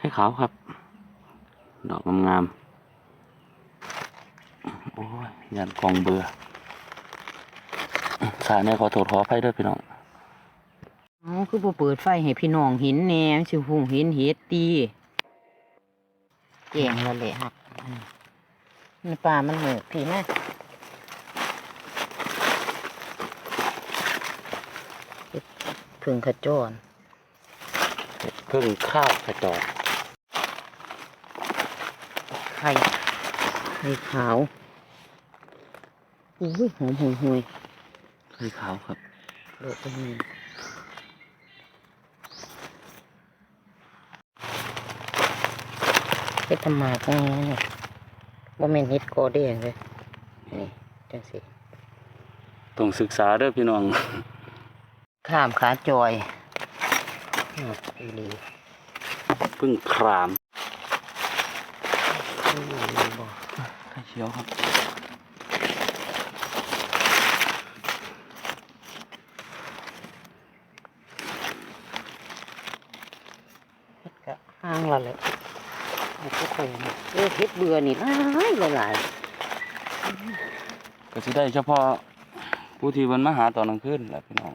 เห็ดไข่ขาวครับ ดอกงามๆโอ้ยยันกองเบื่อสาเนี่ยขอโทษขออภัยด้วยพี่น้องอ๋อคือบ่เปิดไฟให้พี่น้องเห็นแหน่สิหุงเห็นเห็ดตีแจงแล้วแหละครับมันป่ามันเหมือกพี่นะเฮ็ดเพึ่งขจรเห็ดพึ่งข้าวขจร ไข่ไข่ขาวอุ้ยหอมห่วยห่วยไข่ขาวครับโดดตรงนี้เฮ็ดทำมาก็บ่แม่นเฮ็ดโกเด้งเลยนี่จังสิต้องศึกษาเด้อพี่น้อง ข้ามขาจอยอืมอีหลีพึ่งครามอีหลีบ่ ไข่เขียวครับ เฮ็ดกะห้างและเลยเอาทุกคนเออเฮ็ดเบื่อนี่หลายหลายหลายก็สิได้เฉพาะผู้ที่มันมาหาตอนกลางคืนแหละพี่น้อง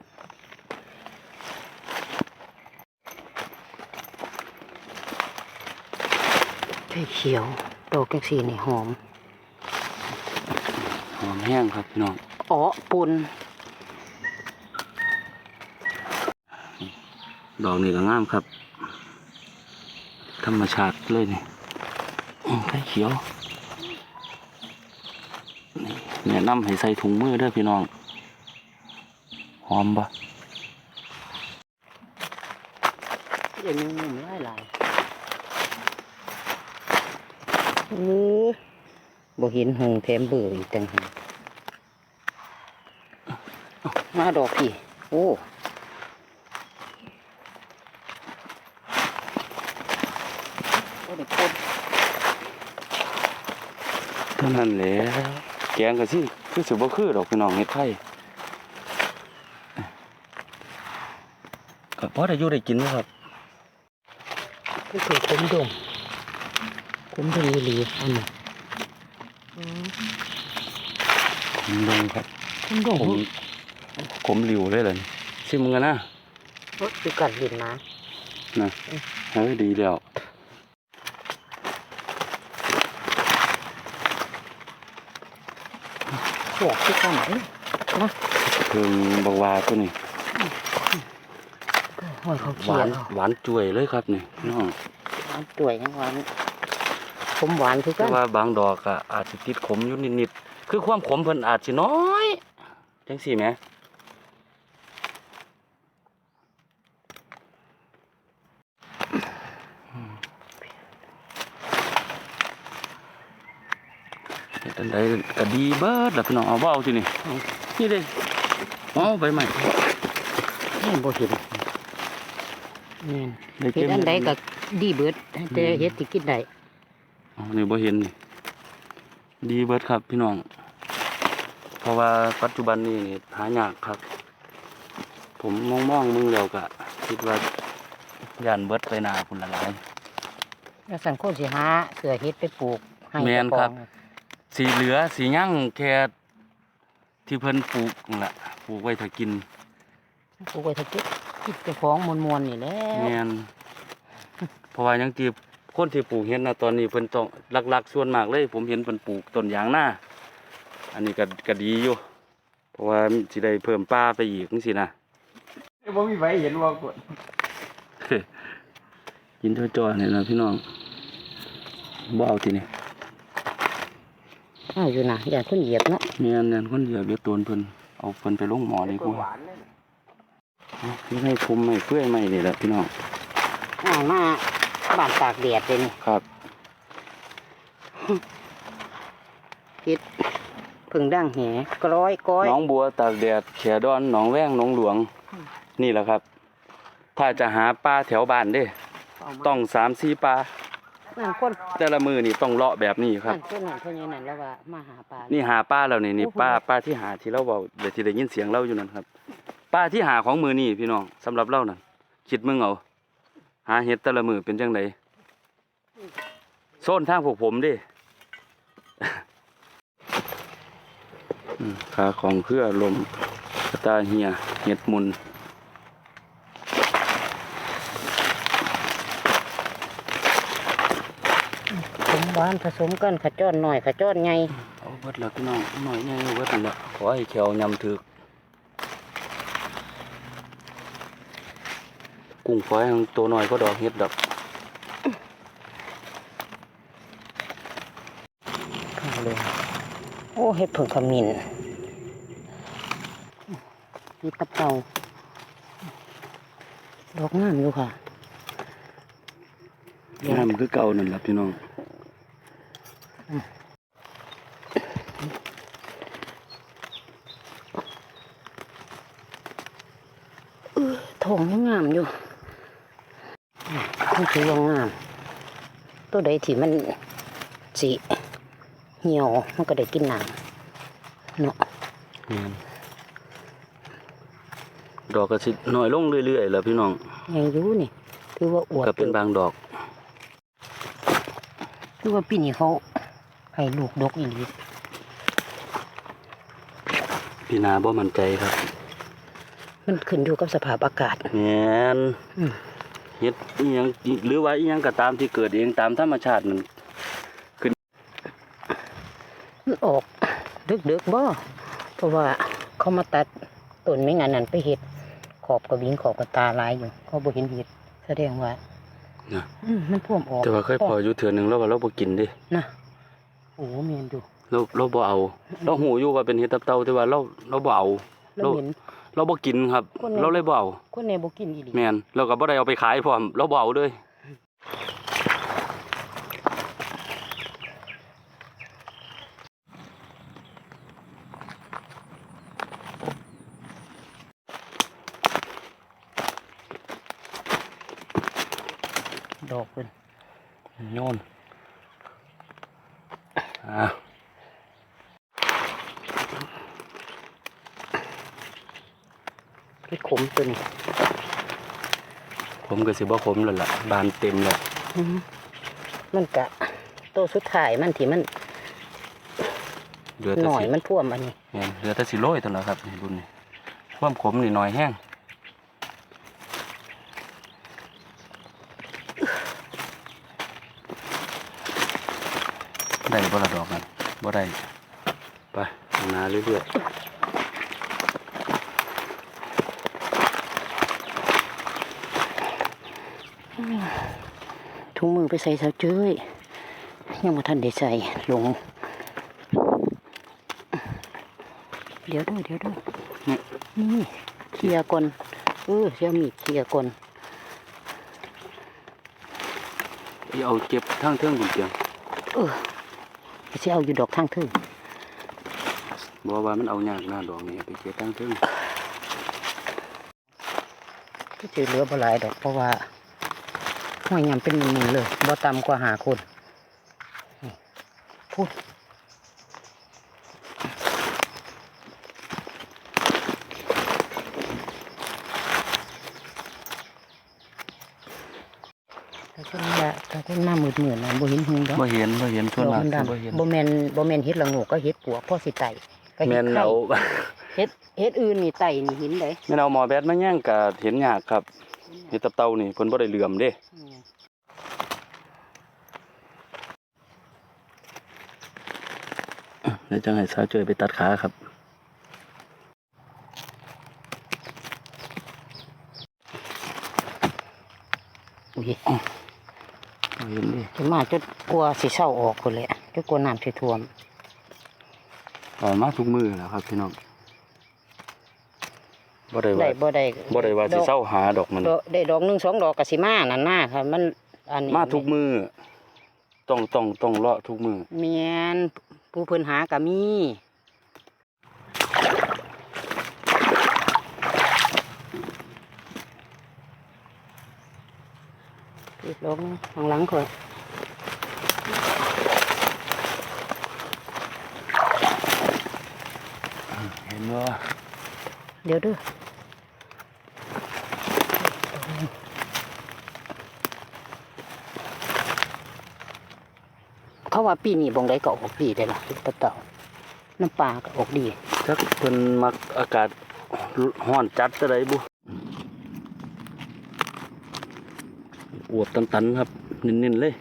ไข่เขียว ดอกจังสีนี่หอม หอมแห้งครับพี่น้องอ๋อปุ่นดอกนี่ก็งามครับ ธรรมชาติเลยนี่อืมไข่เขียวนี่แนะนำให้ใส่ถุงมือเด้อพี่น้อง หอมปะเดี๋ยวนุ่มๆหลายห ลายนี่บ่เห็นหงแถมเบื่ออีกต่างหากมาดอกพี่ โอ้โอ้เด็กคนเท่านั้นแหละแกงก็สิคือสิบ่คือดอกพี่น้องเฮ็ดไข่ก็พอได้อยู่ได้กินอยู่ครับก็คือคุ้มดง คุ้มดงอีหลีอันนี้ขมลงครับคุ้มดงขมขมหลิวเลยเลยชิมกันนะรถคือกัดดินนะนะเฮ้ยดีแล้วเสียคือกันเอ้ยนะเพิ่งบักวาตัวนี้ห้อยเขาหเขียวานหวานจ่วยเลยครับนี่พี่น้องหวานจ่วยยังหวาน ผมหวานคือกัแต่นว่าบางดอกอะอาจจะติดขมอยู่นิดๆคือความขมเพิ่นอาจจะน้อยจังสี่ไหมเฮ็ดอันใดก็ดีเบิดล่ะพี่น้องเอาบ่เอาสินี่เอานี่เด้เอาไปใหม่นี่บ่เห็นนี่ได้เฮ็เก็ดบอันใดก็ดีเบิดแต่เฮ็ดที่กินได้ อ๋อนี่บ่เห็นนี่ดีเบิดครับพี่น้อง เพราะว่าปัจจุบันนี้นี่หายากครับ ผมมองมองๆมึงแล้วก็คิดว่าย่านเบิดไปหนาพุ่นละหลายแล้วสันโคตรสิหาเสือเฮ็ดไปปลูกให้แม่นครับเจ้าของสีเหลือสียั่งแค่ที่เพิ่นปลูกนั่นล่ะปลูกไว้ถ้ากินปลูกไว้ถ้าเก็บกินเจ้าของมวนๆนี่แหละแม่นเพราะว่าหยังที่ คนที่ปลูกเห็นนะตอนนี้เพิ่นต้องหลักๆส่วนมากเลย ผมเห็นเพิ่นปลูกต้นยางนาอันนี้ก็ก็ดีอยู่ เพราะว่าสิได้เพิ่มป่าไปอีกจังซี่นะบ่มีไฟเห็นว่ากดกินจ่อๆนี่นะพี่น้องบ่เอาทีนี่อ้าวอยู่นะอย่าคนเหยียบเนาะแม่นแน่นคนเดียวเบียดโตนเพิ่นเอาเพิ่นไปลงหมอดีกหว่าวานเลยนี่ให้คุมให้เพื่อยไม่นี่แหละพี่น้องอ้าวมา บ้านตากแดดเลยนี่ครับเฮ็ดเพึ่งดังแหกร้อยก้อยหน้องบัวตากแดดแขดอนหนองแว้งหนองหลวง นี่แหละครับ ถ้าจะหาปลาแถวบ้านเด้ ต้องสามสี่ปลานั่นคนแต่ละมือนี่ต้องเลาะแบบนี้ครับนั่นคนนั่นคนนี้นั่นแล้วว่ามาหาปลานี่หาป้าแล้วนี่นี่โอ้โหป้าป้าที่หาที่เราเบาเดี๋ยวที่ได้ยินเสียงเราอยู่นั่นครับป้าที่หาของมือนี่พี่น้องสำหรับเรานั่นคิดมึงเอา หาเห็ดแต่ละมือเป็นจังไดโซนทางพวกผมดิอืมขาของเพื่อลมกระตาเฮียเห็ดมุนผสมหวานผสมกันขจ้อนหน่อยขจ้อนไงเอาเบิดแล้วพี่น้องหน่อยใหญ่เบิดนั่นแหละขอให้แขวยำถึก กุ้งฝอยตัวน้อยก็ดอกเห็ดดอกเข้เลยโอ้เห็ดผึ่งขมิ้นนี่ตะเปาดอกงามอยู่ค่ะงามคือเก่านั่นแหละพี่น้อง ทองยังงามอยู่นี่ คือว่างาม ตัวใดที่มันสีเหี่ยวมันก็ได้กินน้ำเนาะแม่นดอกก็สิน้อยลงเรื่อยๆแล้วพี่น้องยังอยู่นี่คือว่าอวดก็เป็นบางดอก คือว่าปีนี้เขาให้ลูกดกอีหลีพี่นาบ่มั่นใจครับ มันขึ้นอยู่กับสภาพอากาศแม่นอืม เฮ็ดอีหยังหรือว่าอีหยังก็ตามที่เกิดเองตามธรรมชาตินั่นมันออกดึกๆบ่เพราะว่าเขามาตัดต้นไม่งานนั้นไปเห็ดขอบกระวิงขอบกระตาลายอยู่เขาบ่เห็นเห็ดแสดงว่านะอืมมันพ่วมออกแต่ว่าเคยพออยู่เทื่อหนึงแล้วว่าเราบ่กินเดินะโอ้เมียนอยู่เราเราบ่เอา เราหูอยู่ว่าเป็นเห็ดตับเต่าแต่ว่าเราเราบ่เอาแล้วเห็น เราบ่กินครับ คนไหน เราเลยบ่เอาคนในบ่กินอีหลีแม่นเราก็บ่ได้เอาไปขายพร้อมเราบ่เอาเลยดอกเพิ่นโยนอ่า เฮ็ ดขมตัวนี้ผมก็สิบ่ขมแล้วล่ะบานเต็มแล้วอือมันกะตัวสุดท้ายมันที่มันเหลือหแต่น่อยสิมันพ่วมอันนี้แม่นเหลือแต่สิโรยเท่านั้นครับนี่รุ่นนี้ความขมนี่น้อยแห้งได้บ่ละดอกกันบ่ได้ไปข้างหน้าเรื่อยๆ ถุงมือไปใส่เสาเจ้ยยังบ่ทันได้ใส่ลง เดี๋ยวเด้วยเดี๋ยวเด้วยนี่นี่เคลียร์ก่อนเออเสียมีดเคลียร์ก่อนที่เอาเก็บทั้งเทิงบุญเตียงเออสิเอาอยู่ดอกทางทึ่งบอกว่ามันเอายากหน้าดอกนี่ไปเก็บทั้งเทิงก็จะเหลือบ่หลายดอกเพราะว่า ห้อยยำเป็นหมือๆเลยบ่ต่ำกว่าหาคนนี่พูดแต่คนละแต่คนมาหมืดๆนะบ่เห็นหึงดอกบ่เห็นบ่เห็นดส่วนอกมากมันสิดำบ่เห็นบ่แม่นบ่แม่นเฮ็ดละโงกก็เฮ็ดปวกพ่อสิไตก็เฮ็แม่ดนไข่เอาเฮ็ดเฮ็ดอื่นนี่ไตนี่เห็นได้แม่นเอาหมอแบดมาแย่งก็เห็นยากครับเห็ดตับเต่านี่เพิ่นบ่ได้เหลื่อมเด้ เดี๋ยวจังให้สาวช่วยไปตัดขาครับอุ้ยบ่เห็นเดิจะมาจนกลัวสิเศร้าออกคนเลยจนกลัวน้ำสิท่วมเอามาทุกมือแล้วครับพี่น้องบ่ได้ได้ว่าบ่ได้บ่ได้ว่าสิเศร้าหาดอกมันดอกได้ดอกหนึงสองดอกก็สิมานั่นน่ะค่ะมันอันนี้มาทุกมือต้องต้องต้องเลาะทุกมือแม่น ผู้เพิ่นหาก็มีอีกดอกหนึ่งข้างหลังข่อยเห็นบ่เดี๋ยวเด้ ว่าปีนี้บงได้ก็ออกดีได้ล่ะปลาเต่าน้ำปลาก็ออกดีถ้าเพิ่นมักอากาศห้อนจัดจะไดบุอวบตันๆครับเน้นๆเลย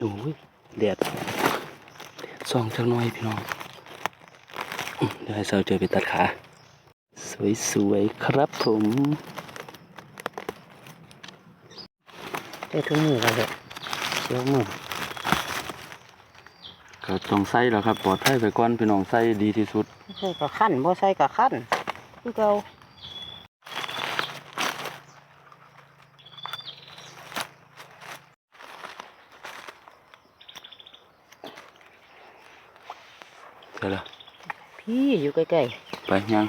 โอ้ยแดดแดด ส่องจังหน่อยพี่น้องอื้อเดี๋ยวให้สาวเจอไปตัดขา สวยๆครับผมได้ทุกมือแล้วเลยเสียวมือก็ต้องใส่แล้วครับ ปลอดภัยไปก่อนพี่น้องใส่ดีที่สุดใส่กับขั้นบ่ใส่กับขั้นคือเก่า ใช่ละ พี่อยู่ ใกล้ไปยัง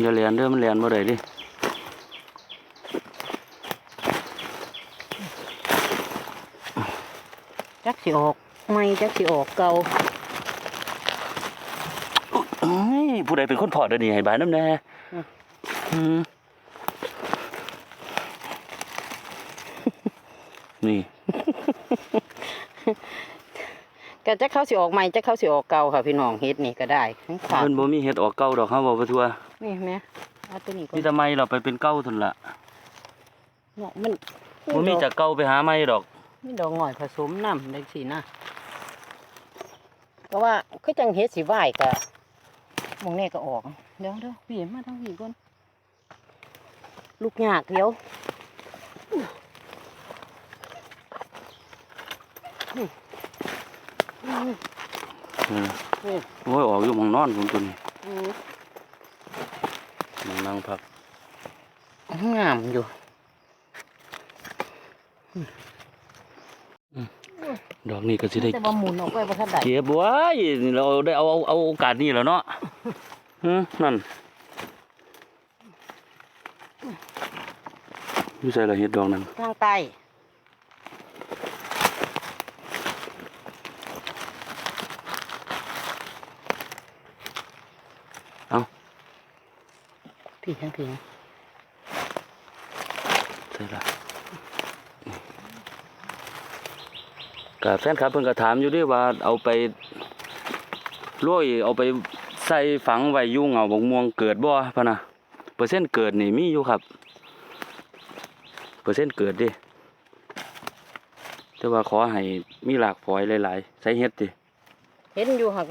อย่าเรียนเด้อมันเรียนบ่ได้ดิๆจักสิออกไม่จักสิออกเก่าเอ้ยผู้ใดเป็นคนถอดเดี๋ยวนี้ให้บายน้ำแน่อืมนี่ ก็จักเขาสิออกใหม่จักเขาสิออกเก่าค่ะพี่น้องเฮ็ดนี่ก็ได้ทั้งขาดเพิ่นบ่มีเฮ็ดออกเก่าดอกเฮาบ่ว่าทั่วนี่แม่เอาตัวนี้ก่อนมีแต่ไม้เราไปเป็นเก่าทุนละเนาะมันบ่มีจากเก่าไปหาไม้ดอกมีดอกหน่อยผสมน้ำได้สินะก็ว่าคือจังเฮ็ดสิไหวกะมองแน่ก็ออกเดี๋ยวเดี๋ยวพี่มาทางพี่ก่อนลูกหยากเดี๋ยว เออ นี่ โอ้ยออกอยู่หมองนอนผมตัวนี้อืมหมองนั่งพักงามอยู่ดอกนี้ก็สิได้แต่ว่าหมุนออกไปประทัดใดเก็บไว้นี่เราได้เอาเอาเอาโอกาสนี้แล้วเนาะฮึนั่นอยู่ใส่ละเฮ็ดดอกนั้นทางใต้ พี่ทั้งพี่นะใส่ละก็แฟนคลับเพิ่นก็ถามอยู่เดิว่าเอาไปโรยเอาไปใส่ฝังไว้อยุ่งเอาบกม่วงเกิดบ่พะนะเปอร์เซ็นต์เกิดนี่มีอยู่ครับ เปอร์เซ็นต์เกิดเดิแต่ว่าขอให้มีหลากพลอยหลายๆใส่เฮ็ดดิเห็นอยู่หัก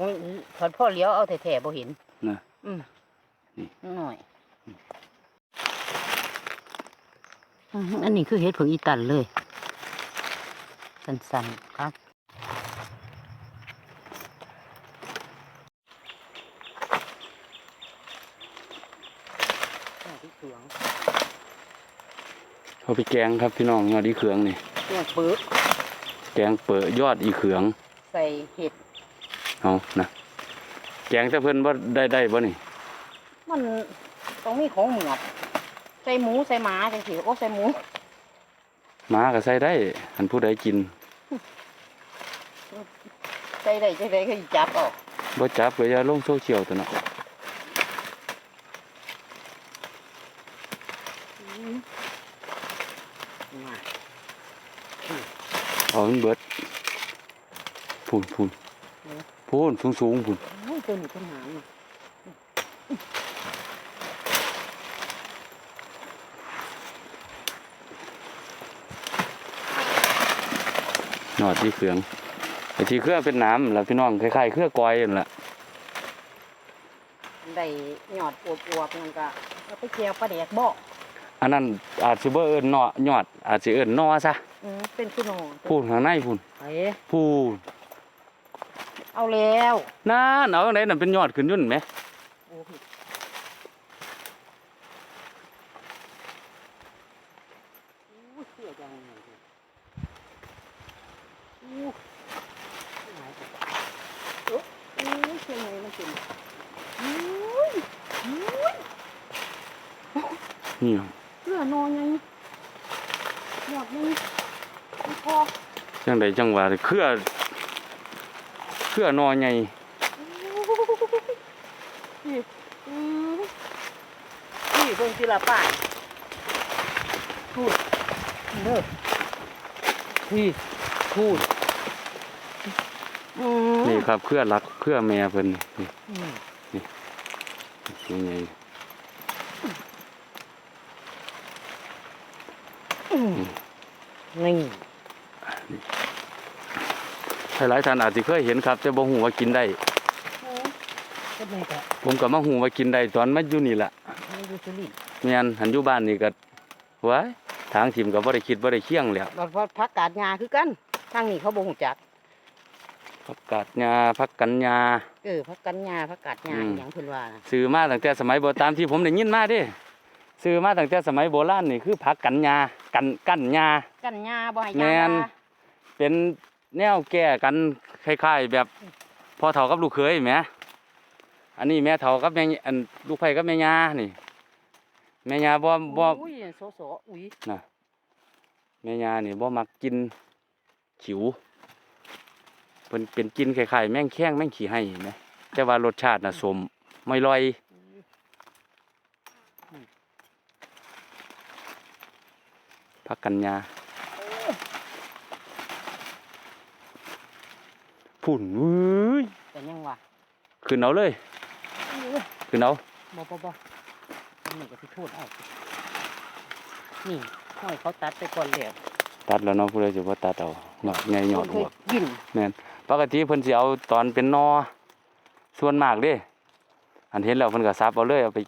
ถอดพ่อเลี้ยวเอาแต่แถบ่เห็นนะอืมนี่หน่อย อืมอันนี้คือเห็ดผึ่งอีตันเลย สันๆครับเอาไปแกงครับพี่น้องยอดอีเขืองนี่เนี่ยปึ๊บแกงเปิดยอดอีเขือง ใส่เห็ดเอานะแกงแต่เพิ่นว่าได้ได้บ่นี่ มันต้องมีของเหมือดใส่หมูใส่หมาจังสิโอ้ใส่หมูหมาก็ใส่ได้อันผู้ใดกินใส่ได้จังไดก็สิจับออกบ่จับก็อย่าลงโซเชียลตัวเนาะมาเอามันเบิดพูนพูนพูนสูงสูงพูนโอ้ยตัวนี้เป็นหาง นี่ยอดอีเขืองไอ้ที่เครือเป็นน้ำล่ะพี่น้องคล้ายๆเครือกอยนั่นล่ะได้หยอดอวบๆนั่นก็เอาไปเจียวปลาแดกบ่อันนั้นอาจสิบ่เอิ้นเนาะยอด อาจสิเอิ้นนอซะอืมเป็นคือหนอพูนข้างในพูนเอ้พูนเอาแล้วนั่นเอาจังไดนั่นเป็นยอดขึ้นอยุ่นนแหม โอ้ยอู้เสียจังเลยอู้หายไปโอ้อู้เสียงไงมันเป็นอู้ยอู้ย นี่เสื้อนอนยังหมดยังไม่พอจังไดจังหวะเครือเครือนอใหญ่นี่อือนี่เบิ่งสิละป้ายพูดเด้อพี่พูดอืมนี่ครับเครือรักเครือแม่เพิ่นนี่อืมใหญ่ อืม นี่หลายๆท่านอาจสิเคยเห็นครับ แต่บ่ฮู้ว่ากินได้ก็ไม่ก็ผมก็มาฮู้ว่ากินได้ตอนมาอยู่นี่ล่ะไม่รู้สุรินทร์แม่นหันอยู่บ้านนี่ก็ว้ายทางถิ่มก็บ่ได้คิดบ่ได้เคียงแหล้วบัดว่าพักกาดยาคือกันทางนี้เขาบ่ฮู้จักผักกาดหญ้าผักกันหญ้าเออพักกันยาพักกาดยาอืมอหย่างเพิ่นว่าน่ะซื้อมาตั้งแต่สมัยโบตามที่ผมได้ยินมาเด้ซื้อมาตั้งแต่สมัยโบราณนี่คือผักกันหญ้า กันกั้นหญ้า กันยาบ่ให้แม่ยานว่าเป็นแนวแก้กันคล้ายๆแบบพ่อเฒ่ากับลูกเขยแหมอันนี้แม่เฒ่ากับแม่อันลูกไผกับแม่ย่านี่ แม่ย่าบ่บ่อุ้ยโสโสอุ้ยแม่ย่านี่บ่มักกินขิวเพิ่นเป็นกินคล้ายๆแม่งแข้งแม่งขี้ให้แหมแต่ว่ารสชาติน่ะสมไม่ลอย ผักกันหญ้าพุ่นเว้ยแต่ยังว่าขึ้นเอาเลยขึ้นเอาบ่บ่บ่อันนี้ก็สิโทษเอานี่ห้อยเขาตัดไปก่อนแล้วตัดแล้วเนาะผู้ใดสิบ่ตัดเอาหยอดใหญ่หยอดเคหัยวกินแม่นปกติเพิ่นสิเอาตอนเป็นนอส่วนมากเด้อันเห็นแล้วเพิ่นก็ซับเอาเลยเอาไป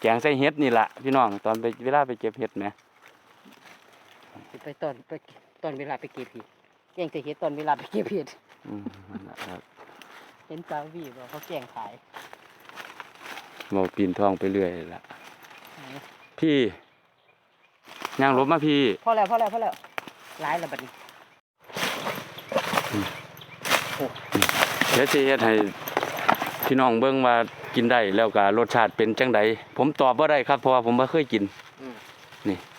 แกงใส่เห็ดนี่ล่ะพี่น้องตอนไปเวลาไปเก็บเห็ดแหมสิ ไปตอนไปตอนเวลาไปเก็บเห็ดแกงจะเห็ดตอนเวลาไปเก็บเห็ดอืมนั่นล่ะครับเห็นสาววีบ่เขาแกงขายเว้าปีนท้องไปเรื่อยล่ะพี่ย่างลบมาพี่ พอแล้วพอแล้วพอแล้วหลายแล้วบัดนี้เดี๋ยวสิเฮ็ดให้พี่น้องเบิ่งว่ากินได้แล้วก็รสชาติเป็นจังใดผมตอบบ่ได้ครับเพราะว่าผมบ่เคยกินเคย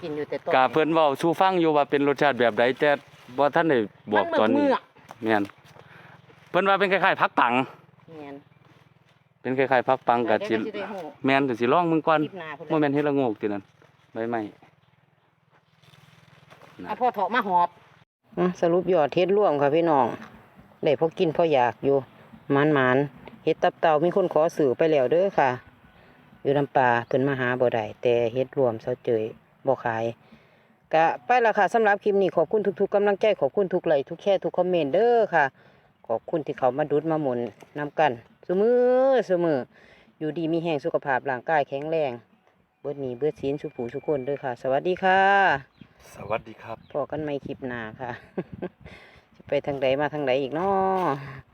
กินอยู่แต่ต้นกาเพิ่นเว้าสู่ฟังอยู่ว่าเป็นรสชาติแบบใดแต่บ่ทันได้บอกตอนนี้มัเมือกแม่นเพิ่นว่าเป็นคล้ายๆผักปังแม่นเป็นคล้ายๆผักปังก็สิเดี๋ยวจะได้ฮู้แม่นก็สิลองมึงก่อนคลิปหน้าพุ่นบ่แหละแม่นเฮ็ดละโงกตินั่นใบไม้อะพ่อเถาะมาหอบสรุปยอดเฮ็ดร่วมค่ะพี่น้องได้พอกินพออยากอยู่หมานๆเฮ็ดตับเต่ามีคนขอสื่อไปแล้วเด้อค่ะ อยู่ลำปาเพิ่นมาหาบ่ได้แต่เฮ็ดรวมเซาเจย บ่ขายก็ไปและค่ะสำหรับคลิปนี้ขอบคุณทุกๆกำลังใจขอบคุณทุกไลค์ทุกแชร์ทุกคอมเมนต์เด้อค่ะ ขอบคุณที่เขามาดุดมาหมุนนำกันซุมือซุมืออยู่ดีมีแห้งสุขภาพร่างกายแข็งแรง เบิดหนี้เบิดศีลสุขผู้สุขคนเด้อค่ะ สวัสดีค่ะ สวัสดีครับพอกันไม่คลิปหน้าค่ะ จะไปทางใดมาทางใดอีกเนาะ